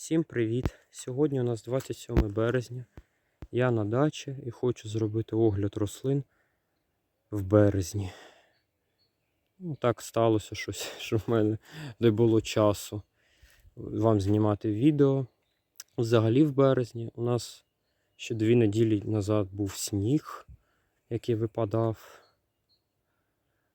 Всім привіт! Сьогодні у нас 27 березня. Я на дачі і хочу зробити огляд рослин в березні. Ну, так сталося щось, що в мене не було часу вам знімати відео. Взагалі в березні у нас ще дві неділі назад був сніг, який випадав.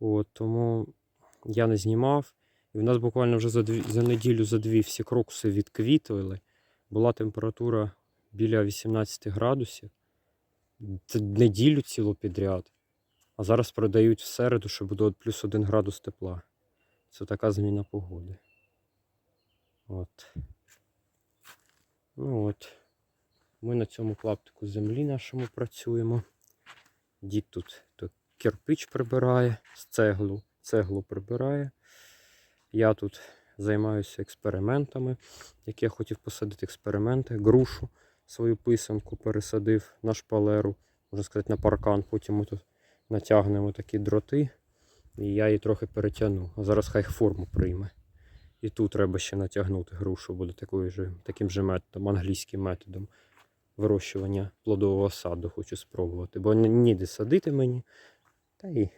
От, тому я не знімав. І в нас буквально вже за, дві, за неділю за дві всі крокуси відквітували. Була температура біля 18 градусів. Це неділю цілу підряд. А зараз продають в середу, що буде плюс 1 градус тепла. Це така зміна погоди. От. Ну от. Ми на цьому клаптику землі нашому працюємо. Дід тут, тут кирпич прибирає, з цеглу, цеглу прибирає. Я тут займаюся експериментами. Як я хотів посадити експерименти, грушу свою писанку пересадив на шпалеру, можна сказати, на паркан. Потім ми тут натягнемо такі дроти, і я її трохи перетягну. А зараз хай форму прийме. І тут треба ще натягнути грушу, буде такою же, таким же методом, англійським методом вирощування плодового саду хочу спробувати. Бо ніде садити мені. Та й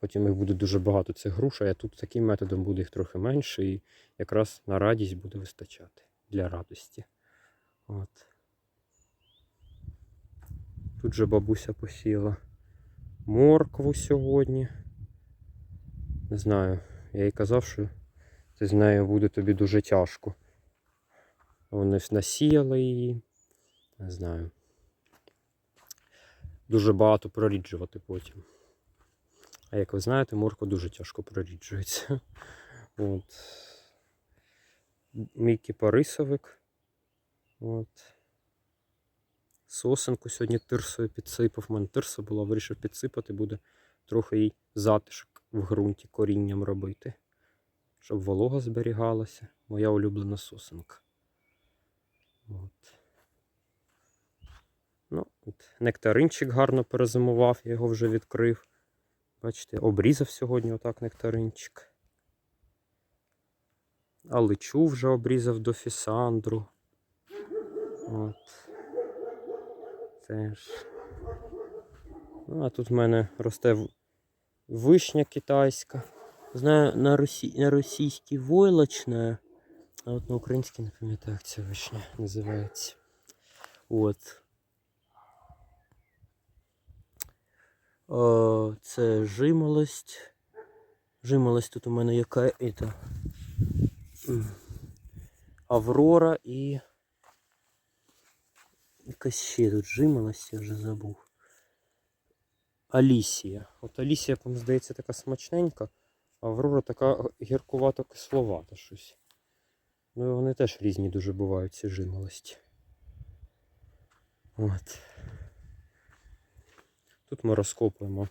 Потім їх буде дуже багато цих груш, а тут таким методом буде їх трохи менше, і якраз на радість буде вистачати для радості. От. Тут же бабуся посіяла моркву сьогодні. Не знаю, я їй казав, що це з нею буде тобі дуже тяжко. Вони насіяли її. Не знаю. Дуже багато проріджувати потім. А як ви знаєте, морква дуже тяжко проріджується. От. Мій кипарисовик. От. Сосенку сьогодні тирсою підсипав. У мене тирса була, вирішив підсипати, буде трохи їй затишок в ґрунті корінням робити. Щоб волога зберігалася. Моя улюблена сосенка. От. Ну, от. Нектаринчик гарно перезимував, я його вже відкрив. Бачите, обрізав сьогодні отак нектаринчик. Аличу вже обрізав до фісандру. От. Теж. Ну, а тут в мене росте вишня китайська. Знаю, на, росі... на російській войлочна, а от на українській не пам'ятаю, як ця вишня називається. От. Це жимолость. Жимолость тут у мене яка м, Аврора і. Якась ще тут жимолость, я вже забув. Алісія. От Алісія, мені здається, така смачненька, Аврора така гіркувато кисловата щось. Ну вони теж різні дуже бувають, ці жимолості. От. Тут ми розкопуємо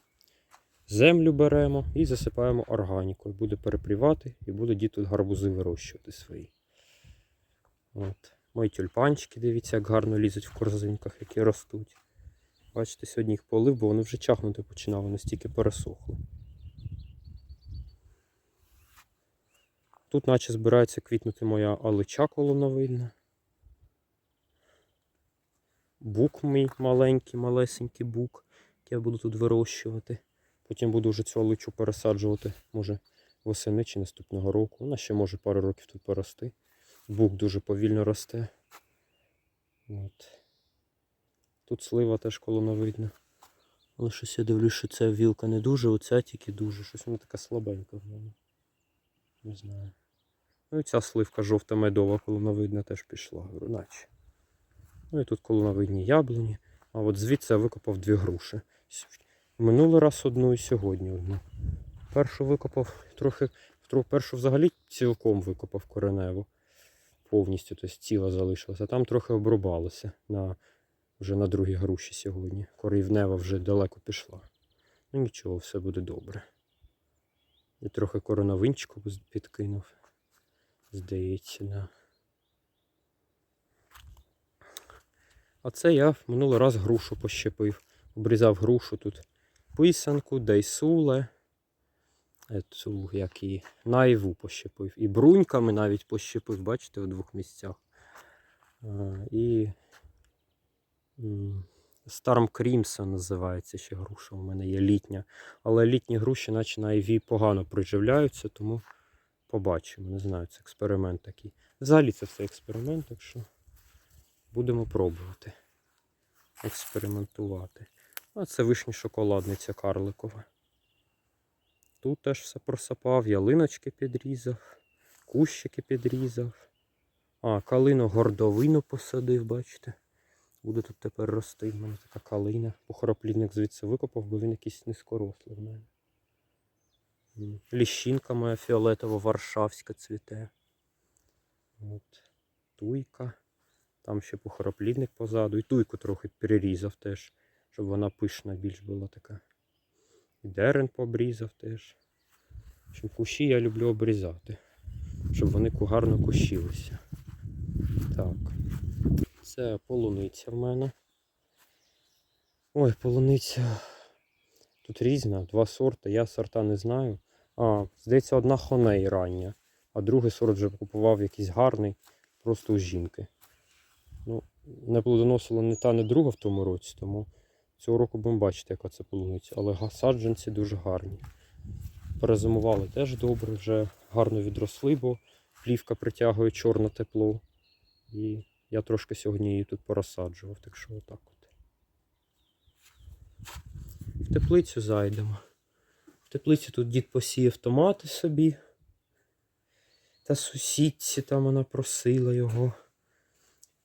землю беремо і засипаємо органікою. Буде перепрівати і буде тут гарбузи вирощувати свої. От. Мої тюльпанчики, дивіться, як гарно лізуть в корзинках, які ростуть. Бачите, сьогодні їх полив, бо вони вже чахнути починали, настільки пересохли. Тут наче збирається квітнути моя алича колоновидна. Бук мій маленький, малесенький бук я буду тут вирощувати. Потім буду вже цю аличу пересаджувати, може, восени чи наступного року. Вона ще може пару років тут порости. Бук дуже повільно росте. От. Тут слива теж колоновидна. Але щось я дивлюсь, що ця вілка не дуже, оця тільки дуже. Щось вона така слабенька в мене. Не знаю. Ну і ця сливка жовта медова колоновидна теж пішла, наче. Ну і тут колоновидні яблуні. А от звідси я викопав дві груші. Минулий раз одну і сьогодні одну. Першу викопав трохи, першу взагалі цілком викопав кореневу. Повністю, тобто ціла залишилася. Там трохи обрубалося на, вже на другій груші сьогодні. Корівнева вже далеко пішла. Ну нічого, все буде добре. І трохи короновинчику підкинув. Здається, да. А це я минулий раз грушу пощепив. Обрізав грушу тут писанку, дейсуле. е, Цю, як і наїву пощепив. І бруньками навіть пощепив, бачите, у двох місцях. Е, І Старм Крімсон називається ще груша. У мене є літня. Але літні груші, наче на IV погано приживляються, тому побачимо. Не знаю, це експеримент такий. Взагалі це все експеримент, так що будемо пробувати. Експериментувати. А це вишні шоколадниця карликова. Тут теж все просапав, ялиночки підрізав, кущики підрізав. А, калину гордовину посадив, бачите. Буде тут тепер рости. В мене така калина. Похороплівник звідси викопав, бо він якийсь низькорослий в мене. Ліщинка моя фіолетово варшавська цвіте. От. Туйка. Там ще похороплівник позаду. І туйку трохи перерізав теж, щоб вона пишна більш була така. І дерен пообрізав теж. Общем, кущі я люблю обрізати, щоб вони гарно кущилися. Так. Це полуниця в мене. Ой, полуниця. Тут різна, два сорти. Я сорта не знаю. А, здається, одна хоней рання, а другий сорт вже купував якийсь гарний, просто у жінки. Не плодоносила ні та, ні друга в тому році, тому цього року будемо бачити, яка це полуниця. Але саджанці дуже гарні. Перезимували теж добре, вже гарно відросли, бо плівка притягує чорне тепло. І я трошки сьогодні її тут порозсаджував, так що отак от. В теплицю зайдемо. В теплиці тут дід посіяв томати собі. Та сусідці там вона просила його.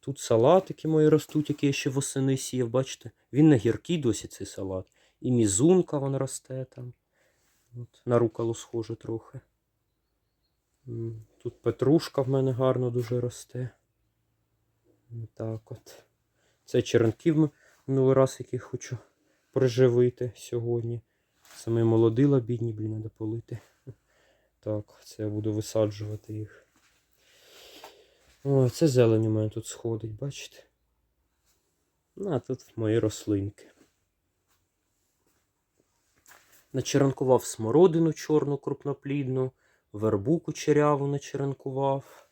Тут салатики мої ростуть, які я ще восени сіяв, бачите? Він не гіркий досі цей салат. І мізунка вон росте там. От, на руколу схоже трохи. Тут петрушка в мене гарно дуже росте. Так от. Це черенків минулий раз, яких хочу приживити сьогодні. Саме молодила, бідні, блін, треба полити. Так, це я буду висаджувати їх. О, це зелень у мене тут сходить, бачите? Ну, а тут мої рослинки. Начеранкував смородину чорну крупноплідну, вербу кучеряву начеранкував.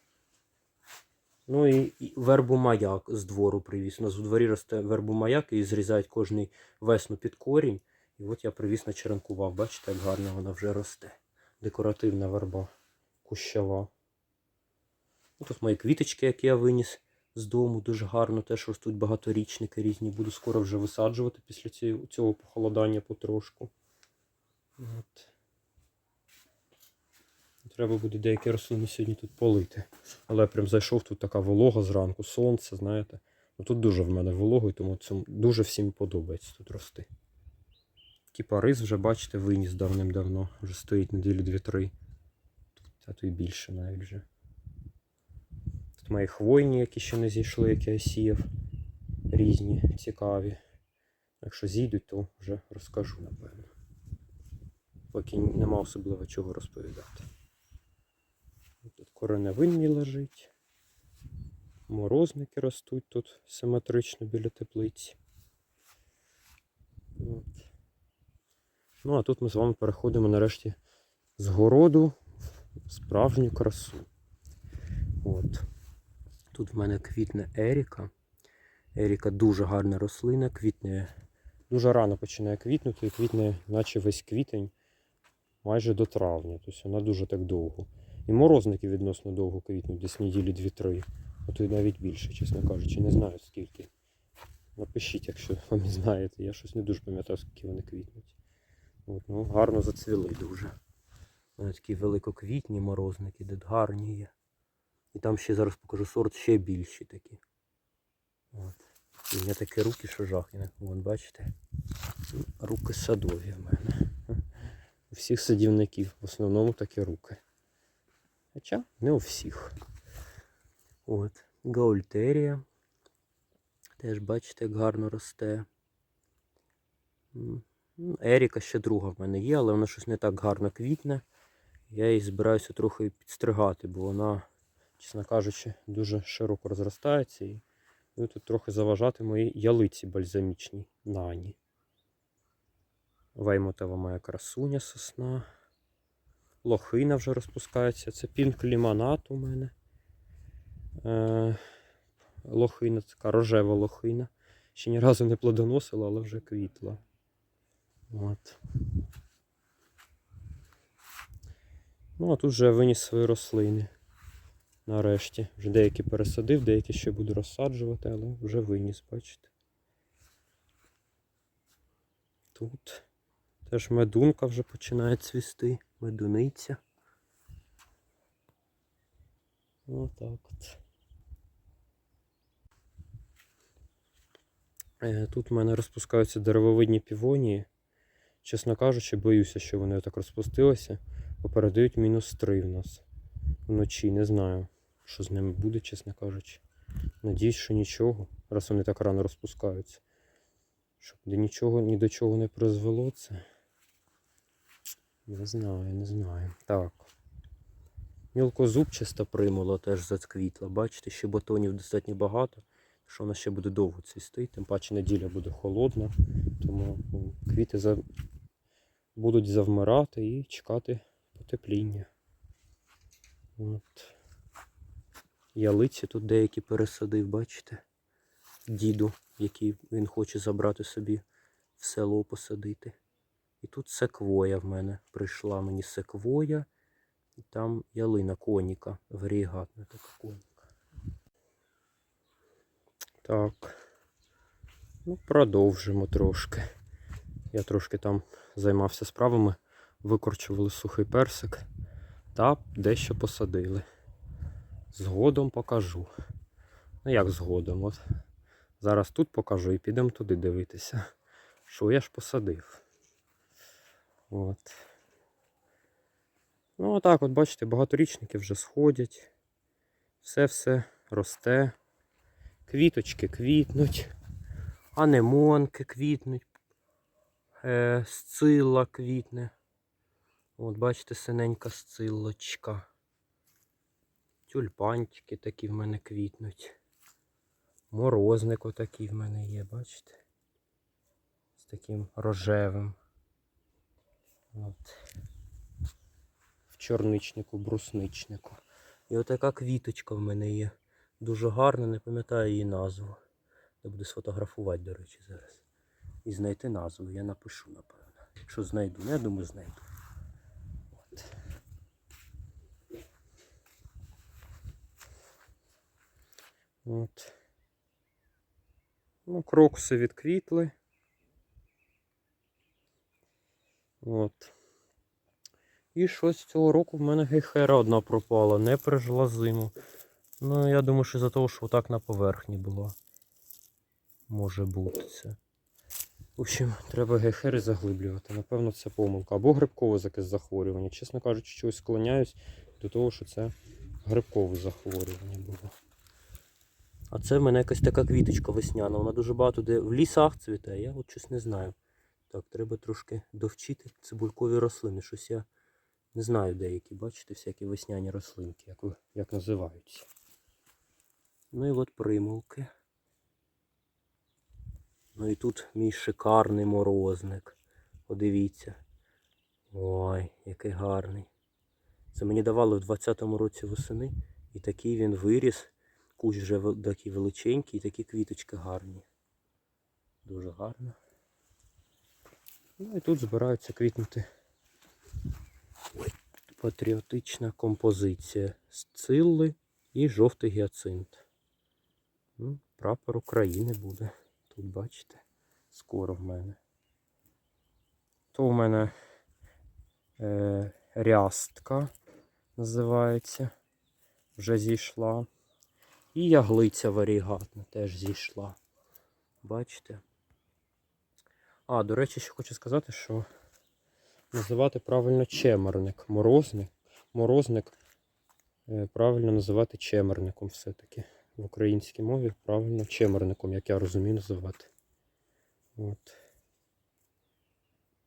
Ну і, і вербу маяк з двору привіз. У нас у дворі росте вербу маяк і зрізають кожний весну під корінь. І от я привіз начеранкував. Бачите, як гарно вона вже росте. Декоративна верба кущова. Ну, Тут мої квіточки, які я виніс з дому, дуже гарно теж ростуть багаторічники різні. Буду скоро вже висаджувати після цього, похолодання потрошку. От. Треба буде деякі рослини сьогодні тут полити. Але я прям зайшов, тут така волога зранку, сонце, знаєте. Ну, тут дуже в мене волого, і тому це дуже всім подобається тут рости. Кіпарис вже, бачите, виніс давним-давно. Вже стоїть неділі дві-три. А то й більше навіть вже. Мої хвойні, які ще не зійшли, які я сіяв. Різні, цікаві. Якщо зійдуть, то вже розкажу, напевно. Поки нема особливо чого розповідати. Тут кореневинні лежить. Морозники ростуть тут симетрично біля теплиці. От. Ну, а тут ми з вами переходимо нарешті з городу в справжню красу. От. Тут в мене квітне Еріка. Еріка дуже гарна рослина, квітне дуже рано починає квітнути, і квітне, наче весь квітень, майже до травня. Тобто вона дуже так довго. І морозники відносно довго квітнуть, десь неділі 2-3, а то й навіть більше, чесно кажучи, не знаю скільки. Напишіть, якщо ви знаєте. Я щось не дуже пам'ятаю, скільки вони квітнуть. От, ну, гарно зацвіли дуже. Вони такі великоквітні морозники, де гарні є. І там ще зараз покажу сорт ще більші такі. От. І в мене такі руки, що жах. Вон, бачите? Руки садові в мене. У всіх садівників в основному такі руки. Хоча не у всіх. От. Гаультерія. Теж бачите, як гарно росте. Ну, Еріка ще друга в мене є, але вона щось не так гарно квітне. Я її збираюся трохи підстригати, бо вона, чесно кажучи, дуже широко розростається і буде тут трохи заважати мої ялиці бальзамічні нані. Веймотова моя красуня сосна. Лохина вже розпускається. Це пінк лімонад у мене. Е, лохина, така рожева лохина. Ще ні разу не плодоносила, але вже квітла. От. Ну, а тут вже виніс свої рослини. Нарешті. Вже деякі пересадив, деякі ще буду розсаджувати, але вже виніс, бачите. Тут теж медунка вже починає цвісти, медуниця. Отак от. Е, Тут в мене розпускаються деревовидні півонії. Чесно кажучи, боюся, що вони так розпустилися, Попередають мінус 3 в нас вночі. Не знаю, що з ними буде, чесно кажучи. Надіюсь, що нічого, раз вони так рано розпускаються. Щоб нічого, ні до чого не призвело це. Не знаю, не знаю. Так. Мілкозубчаста примула теж зацквітла. Бачите, ще батонів достатньо багато, що вона ще буде довго цвісти. Тим паче неділя буде холодна, тому ну, квіти за... будуть завмирати і чекати потепління. От. Ялиці тут деякі пересадив, бачите? Діду, який він хоче забрати собі в село посадити. І тут секвоя в мене прийшла мені секвоя. І там ялина коніка, варігатна така коніка. Так. Ну, продовжимо трошки. Я трошки там займався справами, викорчували сухий персик та дещо посадили. Згодом покажу. Ну як згодом? От зараз тут покажу і підемо туди дивитися. Що я ж посадив. От. Ну, отак, от бачите, багаторічники вже сходять. Все-все росте. Квіточки квітнуть. Анемонки квітнуть. Е, сцилла квітне. От, бачите, синенька сциллочка. Тюльпанчики такі в мене квітнуть. Морозник отакий в мене є, бачите? З таким рожевим. От в чорничнику, брусничнику. І отака квіточка в мене є. Дуже гарна, не пам'ятаю її назву. Я буду сфотографувати, до речі, зараз. І знайти назву. Я напишу, напевно. Якщо знайду. Ну, я думаю, знайду. От. Ну, крокуси відквітли. От. І щось цього року в мене гейхера одна пропала, не пережила зиму. Ну, я думаю, що за того, що отак на поверхні була. Може бути це. В общем, треба гейхери заглиблювати. Напевно, це помилка. Або грибкове якесь захворювання. Чесно кажучи, чогось склоняюсь до того, що це грибкове захворювання було. А це в мене якась така квіточка весняна. Вона дуже багато де в лісах цвіте, я от щось не знаю. Так, треба трошки довчити цибулькові рослини. Щось я не знаю деякі, бачите, всякі весняні рослинки, як, як називаються. Ну і от примулки. Ну і тут мій шикарний морозник. Подивіться. Ой, який гарний. Це мені давали в 20-му році восени. І такий він виріс. Кущ вже такий величенький, такі квіточки гарні. Дуже гарно. Ну і тут збираються квітнути патріотична композиція Сцилли і жовтий гіацинт. Ну, прапор України буде. Тут бачите, скоро в мене. То в мене е, рястка називається. Вже зійшла. І яглиця варігатна теж зійшла. Бачите? А, до речі, ще хочу сказати, що називати правильно чемерник. Морозник. Морозник е, правильно називати чемерником все-таки. В українській мові правильно чемерником, як я розумію, називати. От.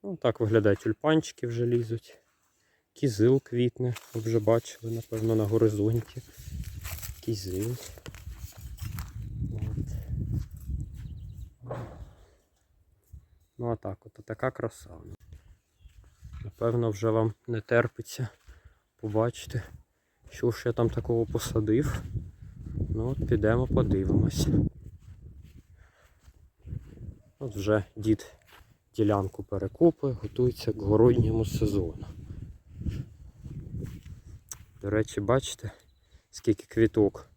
Ну, так виглядають тюльпанчики вже лізуть. Кізил квітне, ви вже бачили, напевно, на горизонті. Кізил. От. Ну а так, от така краса. Напевно, вже вам не терпиться побачити, що ж я там такого посадив. Ну от підемо подивимось. От вже дід ділянку перекопує, готується к городньому сезону. До речі, бачите, скільки квіток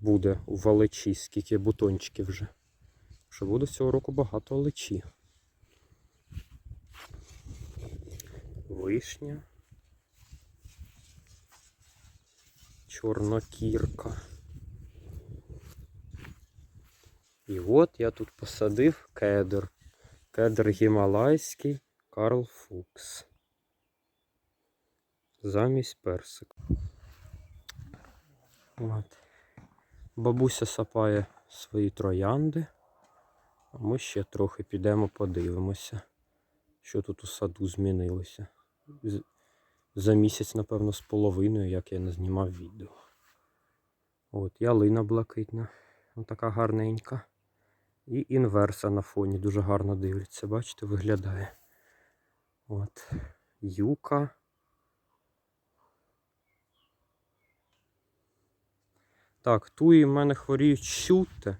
буде у валичі, скільки бутончиків вже. Що буде цього року багато олечі. Вишня. Чорнокірка. І от я тут посадив кедр. Кедр гімалайський Карл Фукс. Замість персик. От. Бабуся сапає свої троянди. А ми ще трохи підемо подивимося, що тут у саду змінилося. За місяць, напевно, з половиною, як я не знімав відео. От, ялина блакитна, така гарненька. І інверса на фоні дуже гарно дивиться, бачите, виглядає. От. Юка. Так, туї в мене хворіють щутте.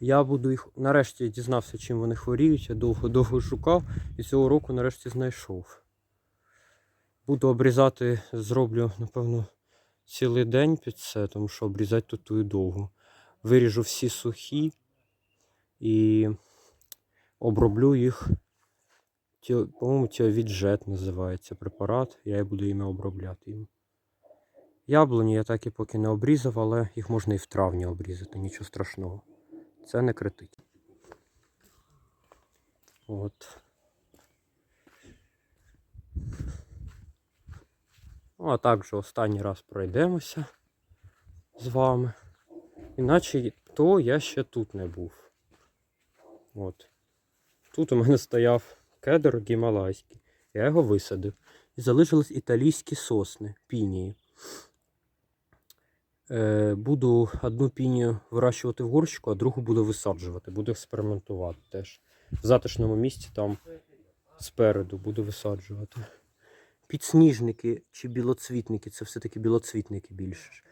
Я буду їх. Нарешті дізнався, чим вони хворіють. Я довго-довго шукав і цього року нарешті знайшов. Буду обрізати, зроблю, напевно, цілий день під це, тому що обрізати тут тую довго. Виріжу всі сухі і оброблю їх. По-моєму, тіовіджет називається препарат. Я і буду іми обробляти їм. Яблуні я так і поки не обрізав, але їх можна і в травні обрізати, нічого страшного. Це не критично. От. Ну, а також останній раз пройдемося з вами. Іначе то я ще тут не був. От. Тут у мене стояв кедр гімалайський. Я його висадив. І залишились італійські сосни, пінії. Е, буду одну пінію вирощувати в горщику, а другу буду висаджувати. Буду експериментувати теж. В затишному місці там спереду буду висаджувати. Підсніжники чи білоцвітники це все-таки білоцвітники більше.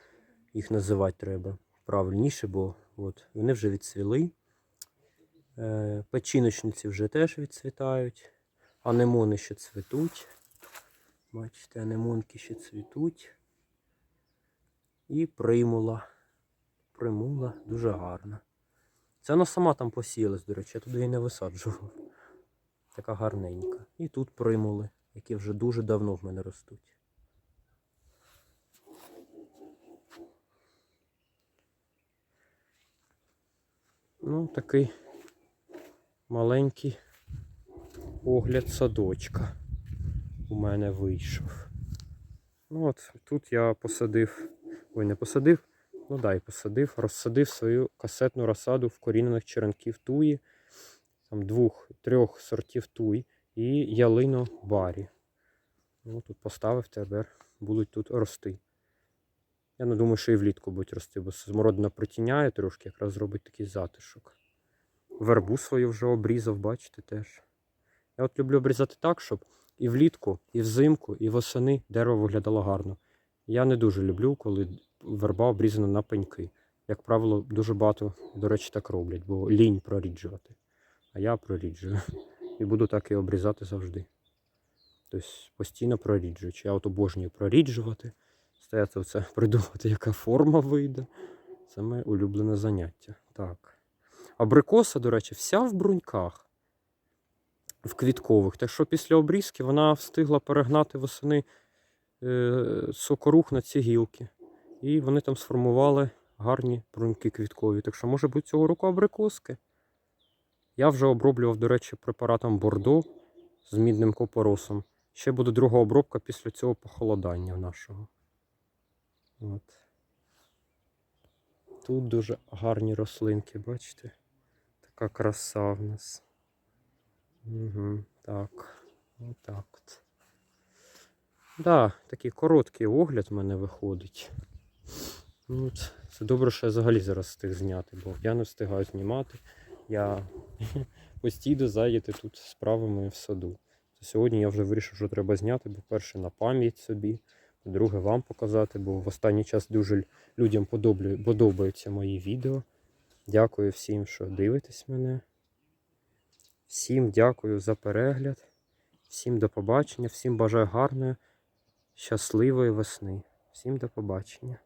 Їх називати треба правильніше, бо от, вони вже відцвіли. Е, печіночниці вже теж відцвітають. Анемони ще цвітуть. Бачите, анемонки ще цвітуть. І примула. Примула дуже гарна. Це вона сама там посіялась, до речі, я туди її не висаджував. Така гарненька. І тут примули, які вже дуже давно в мене ростуть. Ну, такий маленький огляд садочка у мене вийшов. Ну от тут я посадив, ой, не посадив, ну дай посадив, розсадив свою касетну розсаду вкорінених черенків туї, там двох-трьох сортів туй і ялино барі. Ну, тут поставив тепер, будуть тут рости. Я не думаю, що і влітку будуть рости, бо смородина притіняє трошки, якраз зробить такий затишок. Вербу свою вже обрізав, бачите теж. Я от люблю обрізати так, щоб і влітку, і взимку, і восени дерево виглядало гарно. Я не дуже люблю, коли верба обрізана на пеньки. Як правило, дуже багато, до речі, так роблять, бо лінь проріджувати. А я проріджую. І буду так і обрізати завжди. Тобто постійно проріджуючи. Я от обожнюю проріджувати, стояти оце придумати, яка форма вийде. Це моє улюблене заняття. Так. Абрикоса, до речі, вся в бруньках в квіткових. Так що після обрізки вона встигла перегнати восени е, сокорух на ці гілки. І вони там сформували гарні бруньки квіткові. Так що, може бути, цього року абрикоски. Я вже оброблював, до речі, препаратом Бордо з мідним копоросом. Ще буде друга обробка після цього похолодання нашого. От. Тут дуже гарні рослинки, бачите? Така краса в нас. Угу, так. Отак от. Да, такий короткий огляд в мене виходить. Ну, от, це добре, що я взагалі зараз встиг зняти, бо я не встигаю знімати. Я постійно зайняти тут справами в саду. То сьогодні я вже вирішив, що треба зняти, бо перше на пам'ять собі. по-друге, вам показати, бо в останній час дуже людям подобаються мої відео. Дякую всім, що дивитесь мене. Всім дякую за перегляд. Всім до побачення, всім бажаю гарної, щасливої весни. Всім до побачення.